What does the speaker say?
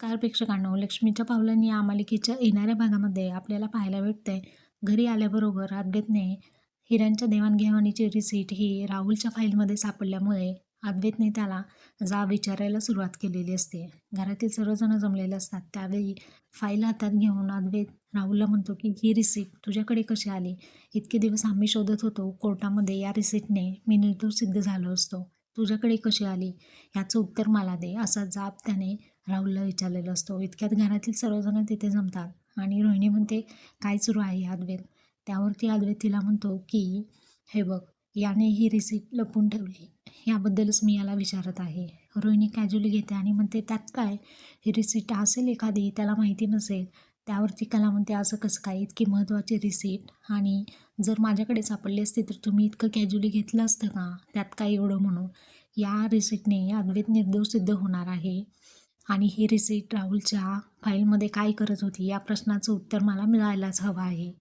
नमस्कार प्रेक्षकांनो. लक्ष्मीच्या पावलांनी या मालिकेच्या येणाऱ्या भागामध्ये आपल्याला पाहायला भेटते घरी आल्याबरोबर अद्वैतने हिऱ्यांच्या देवाणघेवाणीची रिसीट ही राहुलच्या फाईलमध्ये सापडल्यामुळे अद्वैतने त्याला जा विचारायला सुरुवात केलेली असते. घरातील सर्वजण जमलेले असतात. त्यावेळी फाईल हातात घेऊन अद्वैत राहुलला म्हणतो की ही रिसीट तुझ्याकडे कशी आली? इतके दिवस आम्ही शोधत होतो कोर्टामध्ये या रिसीटने मी निर्दोष सिद्ध झालो असतो. तुझ्याकडे कशी आली? याचं उत्तर मला दे. असा जाब त्याने राहुलला विचारलेला असतो. इतक्यात घरातील सर्वजण तिथे जमतात आणि रोहिणी म्हणते काय सुरू आहे अद्वैत त्यावरती अद्वैत तिला म्हणतो की हे बघ याने ही रिसिप्ट लपून ठेवली. याबद्दलच मी याला विचारत आहे. रोहिणी कॅज्युअली घेते आणि म्हणते त्यात काय? ही रिसिप्ट असेल एखादी? त्याला माहिती नसेल. त्यावरती कला म्हणते असं कसं काय? इतकी महत्त्वाची रिसीट आणि जर माझ्याकडे सापडली असते तर तुम्ही इतकं कॅज्युअली घेतलं असतं का? त्यात काय एवढं म्हणून? या रिसीटने अद्वैत निर्दोष सिद्ध होणार आहे. आणि ही रिसीट राहुलच्या फाईलमध्ये काय करत होती या प्रश्नाचं उत्तर मला मिळायलाच हवं आहे.